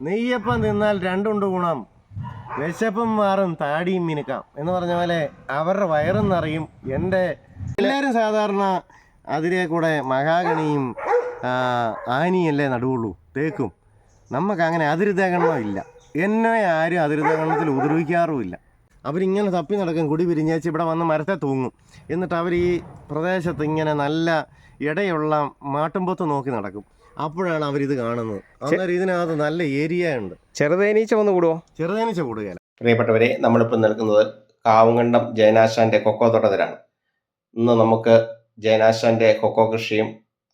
നെയ്യപ്പം തിന്നാൽ രണ്ടുണ്ട് ഗുണം. വിശപ്പും മാറും താടിയും മിനുക്കാം. എന്ന് പറഞ്ഞ പോലെ അവരുടെ വയറും നിറയും. എന്റെ എല്ലാവരും സാധാരണ അതിലെ കൂടെ മഹാഗണിയും ആനിയല്ലേ നടുവുള്ളൂ? തേക്കും. നമുക്ക് അങ്ങനെ അതിരുതേകണമോ ഇല്ല. എന്നെ ആരും അതിരുതേകണത്തിൽ ഉപദ്രവിക്കാറുമില്ല. അവരിങ്ങനെ തപ്പി നടക്കും കുടി പിരിഞ്ഞേച്ച് ഇവിടെ വന്ന് മരത്തെ തൂങ്ങും. എന്നിട്ട് അവർ ഈ പ്രദേശത്ത് ഇങ്ങനെ നല്ല ഇടയുള്ള മാട്ടുമ്പൊത്ത് നോക്കി നടക്കും. അപ്പോഴാണ് അവരിത് കാണുന്നത്. അന്നേരം ഇതിനകത്ത് നല്ല ഏരിയ ഉണ്ട്. ചെറുതേനീച്ച വന്ന് കൂടുവോ? ചെറുതേനീച്ച കൂടുക പ്രിയപ്പെട്ടവരെ നമ്മളിപ്പോൾ നിൽക്കുന്നത് കാവുങ്കണ്ടം ജയനാശാന്റെ കൊക്കോ തോട്ടത്തിലാണ്. ഇന്ന് നമുക്ക് ജയനാശാന്റെ കൊക്കോ കൃഷിയും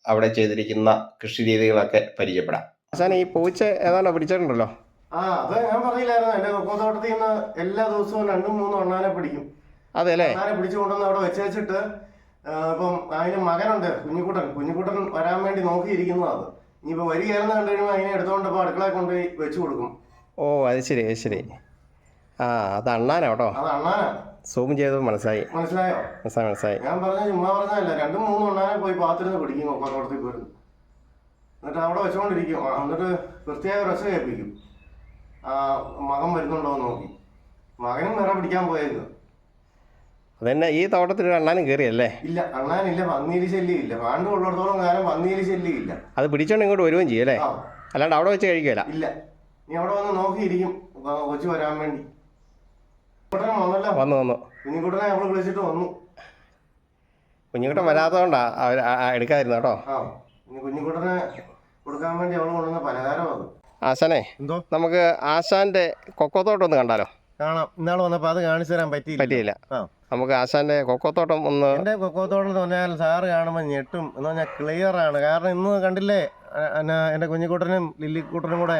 അവിടെ ചെയ്തിരിക്കുന്ന കൃഷി രീതികളൊക്കെ പരിചയപ്പെടാം. ആശാൻ ഈ പൂച്ച ഏതാണ്ടോ പിടിച്ചിട്ടുണ്ടല്ലോ? ആ അത് ഞാൻ പറഞ്ഞില്ലായിരുന്നു. എന്റെ കൊക്കോ തോട്ടത്തിൽ നിന്ന് എല്ലാ ദിവസവും രണ്ടും മൂന്നും എണ്ണാനെ പിടിക്കും. അതെ അല്ലേ? പിടിച്ചുകൊണ്ടുവന്ന് പിടിച്ചു കൊണ്ടുവന്ന് അവിടെ വെച്ചേച്ചിട്ട് ആ, ഇപ്പം അതിന് മകനുണ്ട് കുഞ്ഞിക്കുട്ടൻ. കുഞ്ഞിക്കുട്ടൻ വരാൻ വേണ്ടി നോക്കിയിരിക്കുന്നതാണ് അത്. ഇനിയിപ്പോ വരികയാണെന്ന് കണ്ടു കഴിയുമ്പോൾ അതിനെ എടുത്തുകൊണ്ട് ഇപ്പോൾ അടുക്കളയിൽ കൊണ്ടുപോയി വെച്ചു കൊടുക്കും. ഓ അത് ശരി അത് ശരി. ആ അത് അണ്ണാനാ കേട്ടോ. അത് അണ്ണാനാ. സൂം ചെയ്തത് മനസ്സിലായി. മനസ്സിലായോ? മനസ്സിലായി മനസ്സിലായി. ഞാൻ പറഞ്ഞ ചുമ്മാ പറഞ്ഞല്ല രണ്ടും മൂന്നും അണ്ണാനെ പോയി പാത്തിരുന്ന് പിടിക്കും കൊക്കോത്തോട്ടത്തിൽ വരുന്നു എന്നിട്ട് അവിടെ വെച്ചുകൊണ്ടിരിക്കും എന്നിട്ട് പ്രത്യേക രസം കേൾപ്പിക്കും. ആ മകൻ വരുന്നുണ്ടോ എന്ന് നോക്കി. മകനും വേറെ പിടിക്കാൻ പോയേക്കും. അതന്നെ ഈ തോട്ടത്തിൽ ഒരു അണ്ണാനും കയറിയല്ലേ ഇല്ല അണ്ണാനില്ല പന്നീര് ശല്യമില്ല. പാണ്ട് ഉള്ളിടത്തോളം കാലം പന്നീര് ശല്യമില്ല. അത് പിടിച്ചോണ്ട് ഇങ്ങോട്ട് വരുകയും ചെയ്യും അല്ലേ? അല്ലാണ്ട് അവിടെ വെച്ച് കഴിക്കുകയില്ല? ഇല്ല. നീ അവിടെ വന്ന് നോക്കിയിരിക്കും കൊച്ചു വരാൻ വേണ്ടി. വന്നല്ലോ? വന്നു വന്നു. കുഞ്ഞിക്കുട്ടനെ അവൾ വിളിച്ചിട്ട് വന്നു. കുഞ്ഞിക്കുട്ടൻ വരാത്തതുകൊണ്ടാ അവർ എടുക്കാതിരുന്നു കേട്ടോ. ആ. കുഞ്ഞിക്കുട്ടനെ കൊടുക്കാൻ വേണ്ടി അവൾ കൊണ്ടുവന്ന പലഹാരം അത്. ആശാനെ എന്തോ? നമുക്ക് ആശാന്റെ കൊക്കോത്തോട്ടം ഒന്ന് കണ്ടാലോ? കാണാം. ഇന്നാൾ വന്നപ്പോ അത് കാണിച്ചു തരാൻ പറ്റിയില്ല. പറ്റിയില്ല നമുക്ക് ആശാന്റെ കൊക്കോത്തോട്ടം ഒന്ന് എന്റെ കൊക്കോത്തോട്ടം എന്ന് പറഞ്ഞാൽ സാറ് കാണുമ്പോൾ ഞെട്ടും. എന്ന് പറഞ്ഞാൽ ക്ലിയർ ആണ്. കാരണം ഇന്ന് കണ്ടില്ലേ എന്റെ കുഞ്ഞിക്കൂട്ടനും ലില്ലിക്കൂട്ടനും കൂടെ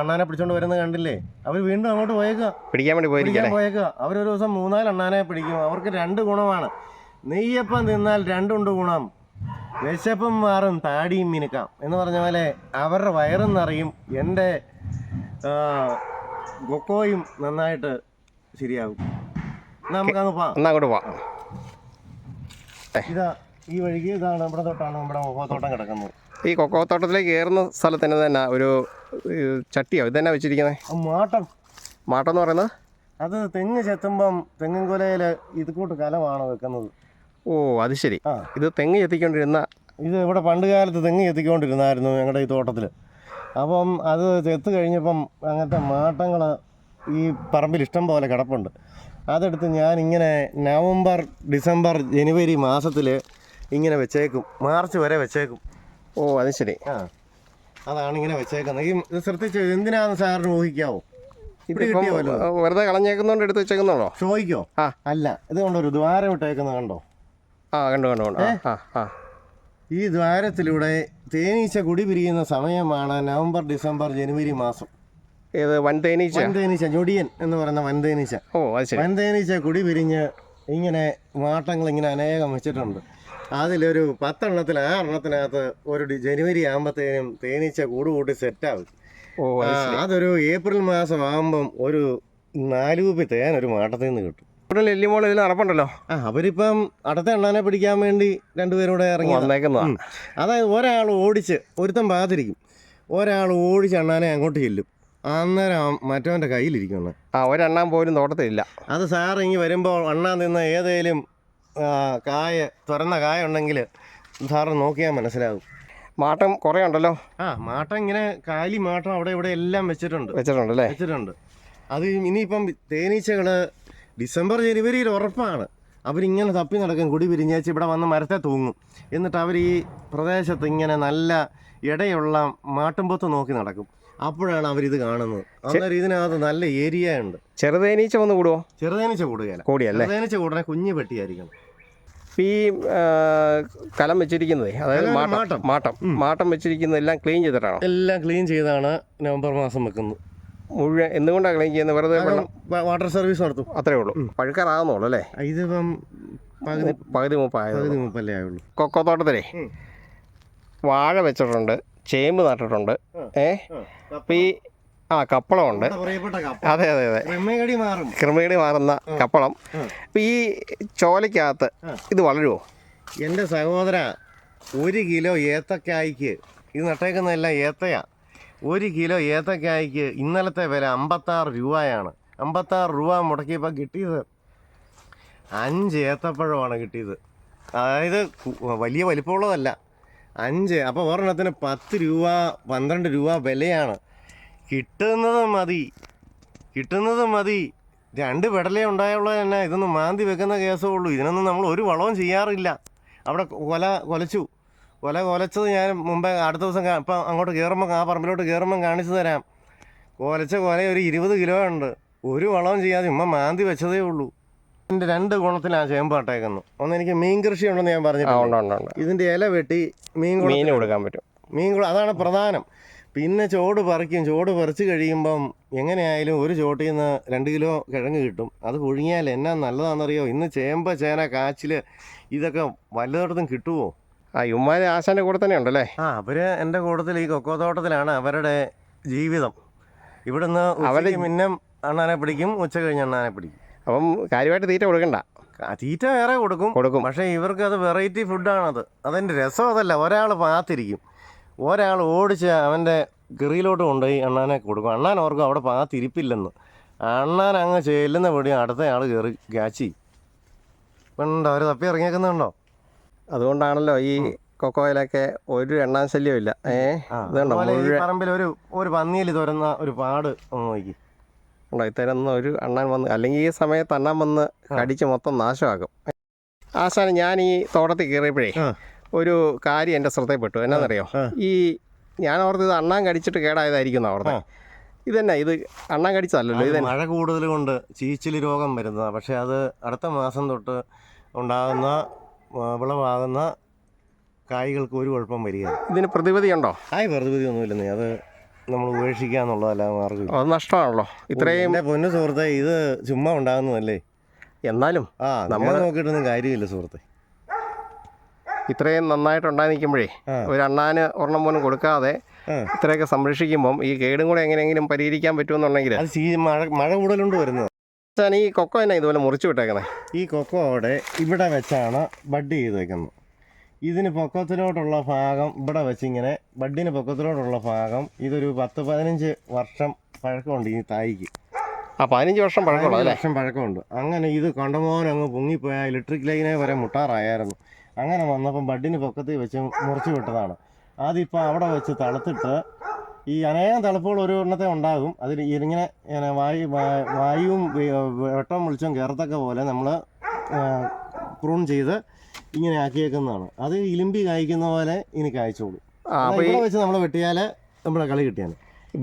അണ്ണാനെ പിടിച്ചോണ്ട് വരുന്നത് കണ്ടില്ലേ? അവർ വീണ്ടും അങ്ങോട്ട് പോയേക്കുക പിടിക്കാൻ വേണ്ടി പോയിരിക്കാൻ പോയേക്കുക അവരൊരു ദിവസം മൂന്നാൽ അണ്ണാനെ പിടിക്കും. അവർക്ക് രണ്ട് ഗുണമാണ്. നെയ്യപ്പം തിന്നാൽ രണ്ടുണ്ട് ഗുണം. വിശപ്പും മാറും താടിയും മിനുക്കാം. എന്ന് പറഞ്ഞ പോലെ അവരുടെ വയറും നിറയും. എന്റെ കൊക്കോയും നന്നായിട്ട് ശരിയാകും. എന്നാ നമുക്കങ്ങ് പോവാം. എന്നാ അങ്ങോട്ട് പോവാം. ഇതാ ഈ വഴിക്ക് ഇതാണ് നമ്മുടെ തൊട്ടാണ് നമ്മുടെ മുഖത്തോട്ടം കിടക്കുന്നത്. ഈ കൊക്കോ തോട്ടത്തിലേക്ക് കയറുന്ന സ്ഥലത്തിന് തന്നെ ഒരു ചട്ടിയോ? ഇത് ഇതന്നെ വെച്ചിരിക്കുന്നത് മാട്ടം. മാട്ടം എന്ന് പറയുന്നത്? അത് തെങ്ങ് ചെത്തുമ്പം തെങ്ങിൻ കൊലയിൽ ഇത് കൂട്ട് കലമാണ് വെക്കുന്നത്. ഓ അത് ശരി. ആ. ഇത് തെങ്ങ് ചെത്തിക്കൊണ്ടിരുന്ന ഇത് ഇവിടെ പണ്ട് കാലത്ത് തെങ്ങ് ചെത്തിക്കൊണ്ടിരുന്നായിരുന്നു ഞങ്ങളുടെ ഈ തോട്ടത്തിൽ അപ്പം അത് ചെത്ത് കഴിഞ്ഞപ്പം അങ്ങനത്തെ മാട്ടങ്ങൾ ഈ പറമ്പിൽ ഇഷ്ടം പോലെ കിടപ്പുണ്ട്. അതെടുത്ത് ഞാൻ ഇങ്ങനെ നവംബർ ഡിസംബർ ജനുവരി മാസത്തിൽ ഇങ്ങനെ വെച്ചേക്കും. മാർച്ച് വരെ വെച്ചേക്കും. ഓ അത് ശരി. ആ. അതാണ് ഇങ്ങനെ വെച്ചേക്കുന്നത്. ഈ ഇത് ശ്രദ്ധിച്ച് എന്തിനാന്ന് സാറിന് ഊഹിക്കാവോ? വെറുതെ കളഞ്ഞേക്കുന്നോണ്ട് എടുത്ത് വെച്ചേക്കുന്നുണ്ടോ ചോദിക്കോ. ആ. അല്ല ഇത് കൊണ്ടൊരു ദ്വാരം ഇട്ടേക്കുന്നത് കണ്ടോ? ആ കണ്ടു കണ്ടു കണ്ടു. ആ ആ. ഈ ദ്വാരത്തിലൂടെ തേനീച്ച കുടി പിരിയുന്ന സമയമാണ് നവംബർ ഡിസംബർ ജനുവരി മാസം. ഏത് വൻ തേനീച്ച? വൻതേനീച്ച ഞൊടിയൻ എന്ന് പറയുന്ന വൻതേനീച്ച. ഓ അത് ശരി. വൻതേനീച്ച കുടി പിരിഞ്ഞ് ഇങ്ങനെ മാട്ടങ്ങൾ ഇങ്ങനെ അനേകം വെച്ചിട്ടുണ്ട്. അതിലൊരു പത്തെണ്ണത്തിൽ ആറെണ്ണത്തിനകത്ത് ഒരു ജനുവരി ആകുമ്പോഴത്തേനും തേനീച്ച കൂട് കൂട്ടി ഓ അതൊരു ഏപ്രിൽ മാസം ആകുമ്പം ഒരു നാലുപി തേൻ ഒരു മാട്ടത്തിൽ നിന്ന് കിട്ടും. ഇവിടെ ലില്ലിമോൾ ഇതിൽ നടപ്പുണ്ടല്ലോ ആ അവരിപ്പം അടുത്ത എണ്ണാനെ പിടിക്കാൻ വേണ്ടി രണ്ടുപേരൂടെ ഇറങ്ങി വന്നേക്കുന്നതാണ് അതായത് ഒരാൾ ഓടിച്ച് ഒരുത്തം പാതിരിക്കും. ഒരാൾ ഓടിച്ച് എണ്ണാനെ അങ്ങോട്ട് ചെല്ലും. അന്നേരം മറ്റവന്റെ കയ്യിലിരിക്കണം ആ ഒരെണ്ണാൻ പോലും തോട്ടത്തിലില്ല. അത് സാറ് ഇങ്ങി വരുമ്പോൾ അണ്ണാൻ നിന്ന് ഏതേലും കായ തുറന്ന കായ ഉണ്ടെങ്കിൽ സാറ് നോക്കിയാൽ മനസ്സിലാകും. മാട്ടം കുറേ ഉണ്ടല്ലോ? ആ മാട്ടം ഇങ്ങനെ കാലി മാട്ടം അവിടെ ഇവിടെ എല്ലാം വെച്ചിട്ടുണ്ട്. വെച്ചിട്ടുണ്ട് അല്ലേ വെച്ചിട്ടുണ്ട്. അത് ഇനിയിപ്പം തേനീച്ചകൾ ഡിസംബർ ജനുവരിയിൽ ഉറപ്പാണ്. അവരിങ്ങനെ തപ്പി നടക്കും കുടി പിരിഞ്ഞേച്ച് ഇവിടെ വന്ന് മരത്തെ തൂങ്ങും. എന്നിട്ട് അവർ ഈ പ്രദേശത്ത് ഇങ്ങനെ നല്ല ഇടയുള്ള മാട്ടുമ്പൊത്ത് നോക്കി നടക്കും. അപ്പോഴാണ് അവരിത് കാണുന്നത്. അന്നേരം ഇതിനകത്ത് നല്ല ഏരിയ ഉണ്ട്. ചെറുതേനീച്ച വന്ന് കൂടുവോ? ചെറുതേനീച്ച കൂടുകയല്ല. കൂടിയല്ലേ? ചെറുതേനീച്ച കൂടണേ കുഞ്ഞു പെട്ടിയായിരിക്കണം. ഈ കലം വെച്ചിരിക്കുന്നതേ അതായത് മാട്ടം. മാട്ടം. മാട്ടം. മാട്ടം വെച്ചിരിക്കുന്നതെല്ലാം ക്ലീൻ ചെയ്തിട്ടാണോ? എല്ലാം ക്ലീൻ ചെയ്താണ് നവംബർ മാസം വെക്കുന്നത്. മുഴുവൻ എന്തുകൊണ്ടാണ് ക്ലീൻ ചെയ്യുന്നത് വെറുതെ വെള്ളം വാട്ടർ സർവീസ് നടത്തും. അത്രേ ഉള്ളൂ. പഴുക്കാറാകുന്നുള്ളൂ അല്ലേ? ഇതിപ്പം പകുതി പകുതി മുപ്പായത് പകുതി മുപ്പല്ലേ ആയുള്ളൂ. കൊക്കോ തോട്ടത്തിലേ? വാഴ വെച്ചിട്ടുണ്ട് ചേമ്പ് നട്ടിട്ടുണ്ട് ഏ? അപ്പം ഈ ആ കപ്പളമുണ്ട്. അതെ അതെ അതെ. കൃമികടി മാറുന്ന കപ്പളം. അപ്പം ഈ ചോലയ്ക്കകത്ത് ഇത് വളരുമോ എന്റെ സഹോദര ഒരു കിലോ ഏത്തക്കായ്ക്ക് ഇത് നട്ടേക്കുന്നതെല്ലാം ഏത്തയാ. ഒരു കിലോ ഏത്തക്കായ്ക്ക് ഇന്നലത്തെ വില അമ്പത്താറ് രൂപയാണ്. അമ്പത്താറ് രൂപ മുടക്കിയപ്പോൾ കിട്ടിയത് അഞ്ച് ഏത്തപ്പഴമാണ് കിട്ടിയത്. അതായത് വലിയ വലിപ്പമുള്ളതല്ല. അഞ്ച് അപ്പോൾ ഒരെണ്ണത്തിന് പത്ത് രൂപ പന്ത്രണ്ട് രൂപ വിലയാണ്. കിട്ടുന്നത് മതി. കിട്ടുന്നത് മതി. രണ്ട് പെടലേ ഉണ്ടായുള്ളത് തന്നെ. ഇതൊന്നും മാന്തി വെക്കുന്ന കേസേ ഉള്ളൂ. ഇതിനൊന്നും നമ്മൾ ഒരു വളവും ചെയ്യാറില്ല. അവിടെ കൊല കൊലച്ചു. കൊല കൊലച്ചത് ഞാൻ മുമ്പേ അടുത്ത ദിവസം ഇപ്പം അങ്ങോട്ട് കയറുമ്പോൾ ആ പറമ്പിലോട്ട് കയറുമ്പം കാണിച്ചു തരാം. കൊലച്ച കൊല ഒരു ഇരുപത് കിലോ ഉണ്ട്. ഒരു വളവും ചെയ്യാതെ ഉമ്മ മാന്തി വെച്ചതേ ഉള്ളൂ. ഇതിന്റെ രണ്ട് ഗുണത്തിലാണ് ചേമ്പ് നട്ടേക്കുന്നത്. ഒന്ന് എനിക്ക് മീൻ കൃഷി ഉണ്ടെന്ന് ഞാൻ പറഞ്ഞു ഇതിന്റെ ഇല വെട്ടി മീൻ മീൻ കൊടുക്കാൻ പറ്റും. മീൻ അതാണ് പ്രധാനം. പിന്നെ ചോട് പറിക്കും. ചോട് പറിച്ച് കഴിയുമ്പം എങ്ങനെയായാലും ഒരു ചോട്ടിൽ നിന്ന് രണ്ട് കിലോ കിഴങ്ങ് കിട്ടും. അത് പുഴുങ്ങിയാൽ എന്നാ നല്ലതാണെന്നറിയോ? ഇന്ന് ചേമ്പ് ചേന കാച്ചിൽ ഇതൊക്കെ വല്ലതോടത്തും കിട്ടുമോ ആ ഇവന്മാർ ആശാന്റെ കൂടെ തന്നെ ഉണ്ടല്ലേ? ആ അവർ എന്റെ കൂട്ടത്തിൽ ഈ കൊക്കോ തോട്ടത്തിലാണ് അവരുടെ ജീവിതം. ഇവിടുന്ന് അവരുടെ- മിന്നം അണ്ണാനെ പിടിക്കും ഉച്ച കഴിഞ്ഞ് അണ്ണാനെ പിടിക്കും. അപ്പം കാര്യമായിട്ട് തീറ്റ കൊടുക്കണ്ട. തീറ്റ വേറെ കൊടുക്കും. കൊടുക്കും. പക്ഷേ ഇവർക്ക് അത് വെറൈറ്റി ഫുഡാണത്. അതിന്റെ രസം അതല്ല ഒരാൾ പാത്തിരിക്കും. ഒരാൾ ഓടിച്ച് അവന്റെ കിറിയിലോട്ട് കൊണ്ടുപോയി അണ്ണാനെ കൊടുക്കും. അണ്ണാൻ ഓർക്കും അവിടെ പാത്തിരിപ്പില്ലെന്ന്. അണ്ണാൻ അങ്ങ് ചെല്ലുന്ന പൊടി അടുത്ത ആൾ കയറി ക്യാച്ചി ഉണ്ടോ അവർ തപ്പി ഇറങ്ങിയേക്കുന്നുണ്ടോ? അതുകൊണ്ടാണല്ലോ ഈ കൊക്കോയിലൊക്കെ ഒരു എണ്ണാൻ ശല്യം ഇല്ല ഏ ഇതുണ്ടോ പറമ്പിൽ ഒരു ഒരു പന്നിയിൽ തുറന്ന ഒരു പാട് നോക്കി. ഉണ്ടോ ഇത്തരം ഒരു അണ്ണാൻ വന്ന് അല്ലെങ്കിൽ ഈ സമയത്ത് അണ്ണാൻ വന്ന് കടിച്ച് മൊത്തം നാശമാക്കും. ആശാന് ഞാൻ ഈ തോട്ടത്തിൽ കയറിയപ്പോഴേ ഒരു കാര്യം എന്റെ ശ്രദ്ധയിൽപ്പെട്ടു. എന്നാന്നറിയോ? ഈ ഞാൻ ഓർത്ത് ഇത് അണ്ണാൻ കടിച്ചിട്ട് കേടായതായിരിക്കുന്നു ഓർത്തെ ഇത് തന്നെ ഇത് അണ്ണാൻ കടിച്ചതല്ലല്ലോ ഇത് മഴ കൂടുതൽ കൊണ്ട് ചീച്ചിൽ രോഗം വരുന്നതാണ് പക്ഷേ അത് അടുത്ത മാസം തൊട്ട് ഉണ്ടാകുന്ന വിളവാകുന്ന കായ്കൾക്ക് ഒരു കുഴപ്പം വരിക ഇതിന് പ്രതിവിധി ഉണ്ടോ? ആയി പ്രതിവിധി ഒന്നുമില്ലെന്നേ. അത് നമ്മൾ ഉപേക്ഷിക്കുക എന്നുള്ളതല്ല മാർഗം അത് നഷ്ടമാണല്ലോ. ഇത്രയും എന്റെ പൊന്നു സുഹൃത്തെ ഇത് ചുമ്മാ ഉണ്ടാകുന്നതല്ലേ? എന്നാലും ആ നമ്മൾ നോക്കിയിട്ടൊന്നും കാര്യമില്ല സുഹൃത്തെ. ഇത്രയും നന്നായിട്ട് ഉണ്ടായി നിൽക്കുമ്പോഴേ ഒരു അണ്ണാന് ഒരെണ്ണം പോലും കൊടുക്കാതെ. ഇത്രയൊക്കെ സംരക്ഷിക്കുമ്പം ഈ കേടും കൂടെ എങ്ങനെയെങ്കിലും പരിഹരിക്കാൻ പറ്റുമെന്നുണ്ടെങ്കിൽ അത് മഴ മഴ കൂടുതലുണ്ട് വരുന്നത്. ഞാൻ ഈ കൊക്കോ തന്നെ ഇതുപോലെ മുറിച്ച് വിട്ടേക്കുന്നത് ഈ കൊക്കോ അവിടെ ഇവിടെ വെച്ചാണ് ബഡ് ചെയ്ത് വെക്കുന്നത് ഇതിന് പൊക്കത്തിലോട്ടുള്ള ഭാഗം ഇവിടെ വെച്ചിങ്ങനെ ബഡിന് പൊക്കത്തിലോട്ടുള്ള ഭാഗം ഇതൊരു പത്ത് പതിനഞ്ച് വർഷം പഴക്കമുണ്ട് ഈ തായിക്ക്. ആ പതിനഞ്ച് വർഷം പഴക്കമുള്ള വർഷം പഴക്കമുണ്ട്. അങ്ങനെ ഇത് കണ്ടമോൻ അങ്ങ് പൊങ്ങിപ്പോയ ഇലക്ട്രിക് ലൈനെ വരെ മുട്ടാറായായിരുന്നു. അങ്ങനെ വന്നപ്പം ബഡിന് പൊക്കത്തിൽ വെച്ച് മുറിച്ച് വിട്ടതാണ്. അതിപ്പോൾ അവിടെ വെച്ച് തളുത്തിട്ട് ഈ അനേകം തണുപ്പുകൾ ഒരു എണ്ണത്തെ ഉണ്ടാകും. അതിൽ ഇങ്ങനെ വായു വായുവും വെട്ടവും വെളിച്ചവും കയറത്തക്ക പോലെ നമ്മൾ പ്രൂൺ ചെയ്ത് ഇങ്ങനെ ആക്കിയേക്കുന്നതാണ്. അത് ഇലിമ്പി കായ്ക്കുന്ന പോലെ ഇനി കായ്ച്ചോളൂ. ഇവിടെ വെച്ച് നമ്മൾ വെട്ടിയാൽ നമ്മുടെ കളി കിട്ടിയാണ്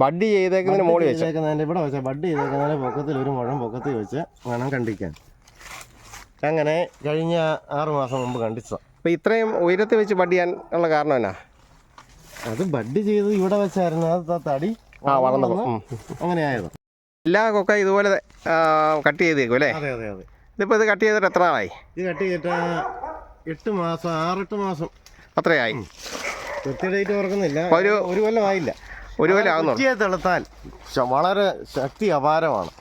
ബഡ് ചെയ്തേക്കുന്നതിന് മോളിൽ ചെയ്തേക്കുന്നതിന്റെ ഇവിടെ വെച്ചാൽ ബഡ് ചെയ്തേക്കുന്നതിന്റെ പൊക്കത്തിൽ ഒരു മുഴം പൊക്കത്തിൽ വെച്ച് വേണം കണ്ടിക്കാൻ. അങ്ങനെ കഴിഞ്ഞ ആറ് മാസം മുമ്പ് കണ്ടിച്ചതാണ് അപ്പോൾ ഇത്രയും ഉയരത്തിൽ വെച്ച് ബഡ് ചെയ്യാൻ ഉള്ള കാരണം എന്നാ? അത് ബഡ് ചെയ്തത് ഇവിടെ വെച്ചായിരുന്നു. അത് തടി ആ വളർന്നു വന്ന് അങ്ങനെ ആയത് എല്ലാ കൊക്ക ഇതുപോലെ കട്ട് ചെയ്തേക്കും അല്ലേ? അതെ അതെ അതെ. ഇതിപ്പോൾ ഇത് കട്ട് ചെയ്തിട്ട് എത്ര ആയി? ഇത് കട്ട് ചെയ്തിട്ട് എട്ട് മാസം ആറെട്ട് മാസം. അത്രയായി. കൃത്യ ഡേറ്റ് ഓർക്കുന്നില്ല. ഒരു- ഒരു കൊല്ലം ആയില്ല. ഒരു കൊല്ലം തെളുത്താൽ വളരെ ശക്തി അപാരമാണ്.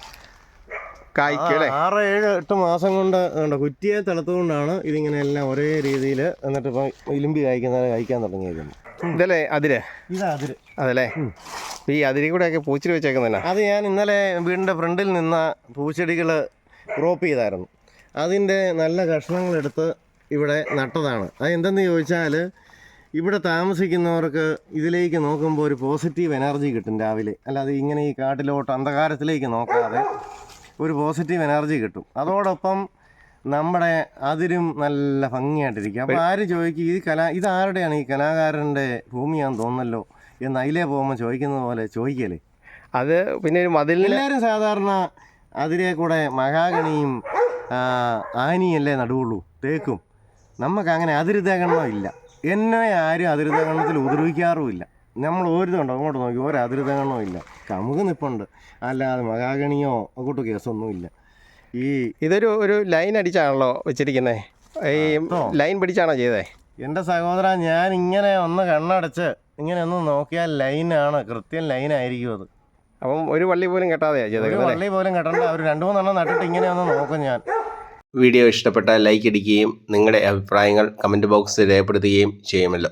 ആറ് ഏഴ് എട്ട് മാസം കൊണ്ട് കുറ്റിയെ തെളുത്തുകൊണ്ടാണ് ഇതിങ്ങനെ എല്ലാം ഒരേ രീതിയിൽ എന്നിട്ട് ഇപ്പം ഇലുമ്പി കായ്ക്കുന്നത് കായ്ക്കാൻ തുടങ്ങിയിരിക്കുന്നത്. ഇതല്ലേ അതിര്? ഇതാ അതിര്. അതല്ലേ? ഈ അതിരി കൂടെയൊക്കെ ഒക്കെ പൂച്ചിരി വെച്ചേക്കുന്നതന്നെ അത് ഞാൻ ഇന്നലെ വീടിന്റെ ഫ്രണ്ടിൽ നിന്ന പൂച്ചെടികൾ ക്രോപ്പ് ചെയ്തായിരുന്നു. അതിന്റെ നല്ല കഷ്ണങ്ങളെടുത്ത് ഇവിടെ നട്ടതാണ്. അത് എന്തെന്ന് ചോദിച്ചാൽ ഇവിടെ താമസിക്കുന്നവർക്ക് ഇതിലേക്ക് നോക്കുമ്പോൾ ഒരു പോസിറ്റീവ് എനർജി കിട്ടും രാവിലെ. അല്ലാതെ ഇങ്ങനെ ഈ കാട്ടിലോട്ട് അന്ധകാരത്തിലേക്ക് നോക്കാതെ ഒരു പോസിറ്റീവ് എനർജി കിട്ടും. അതോടൊപ്പം നമ്മുടെ അതിരും നല്ല ഭംഗിയായിട്ടിരിക്കും. അപ്പൊ ആര് ചോദിക്കും ഈ കലാ ഇതാരുടെയാണ് ഈ കലാകാരന്റെ ഭൂമിയാന്ന് തോന്നല്ലോ എന്ന് അതിലേ പോകുമ്പോൾ ചോദിക്കുന്നത് പോലെ ചോദിക്കല്ലേ അത് പിന്നെ ഒരു എല്ലാവരും സാധാരണ അതിലെ കൂടെ മഹാഗണിയും ആനിയല്ലേ നടുവുള്ളൂ തേക്കും. നമുക്ക് അങ്ങനെ അതിരുതേകണമോ ഇല്ല. എന്നെ ആരും അതിരുതേകണത്തിൽ ഉപദ്രവിക്കാറുമില്ല. നമ്മൾ ഓരുതുണ്ടോ അങ്ങോട്ട് നോക്കി ഒരു അതിരുതേകണമോ ഇല്ല. കമുക് നിപ്പുണ്ട്. അല്ലാതെ മഹാഗണിയോ അങ്ങോട്ട് കേസൊന്നുമില്ല. ഈ ഇതൊരു ഒരു ലൈൻ അടിച്ചാണല്ലോ വെച്ചിരിക്കുന്നേ. ഈ ലൈൻ പിടിച്ചാണോ ചെയ്തേ? എന്റെ സഹോദര ഞാൻ ഇങ്ങനെ ഒന്ന് കണ്ണടച്ച് ഇങ്ങനെ ഒന്ന് നോക്കിയാൽ ലൈനാണ് കൃത്യം ലൈനായിരിക്കും അത്. അപ്പം ഒരു വള്ളി പോലും കെട്ടാതെയാ ഒരു ചെയ്തേക്കുന്നത് അല്ലേ വള്ളി പോലും കെട്ടണ്ട. ഒരു രണ്ടു മൂന്നെണ്ണം നട്ടിട്ട് ഇങ്ങനെ ഒന്ന് നോക്കും ഞാൻ. വീഡിയോ ഇഷ്ടപ്പെട്ടാൽ ലൈക്ക് അടിക്കുകയും നിങ്ങളുടെ അഭിപ്രായങ്ങൾ കമന്റ് ബോക്സിൽ രേഖപ്പെടുത്തുകയും ചെയ്യുമല്ലോ.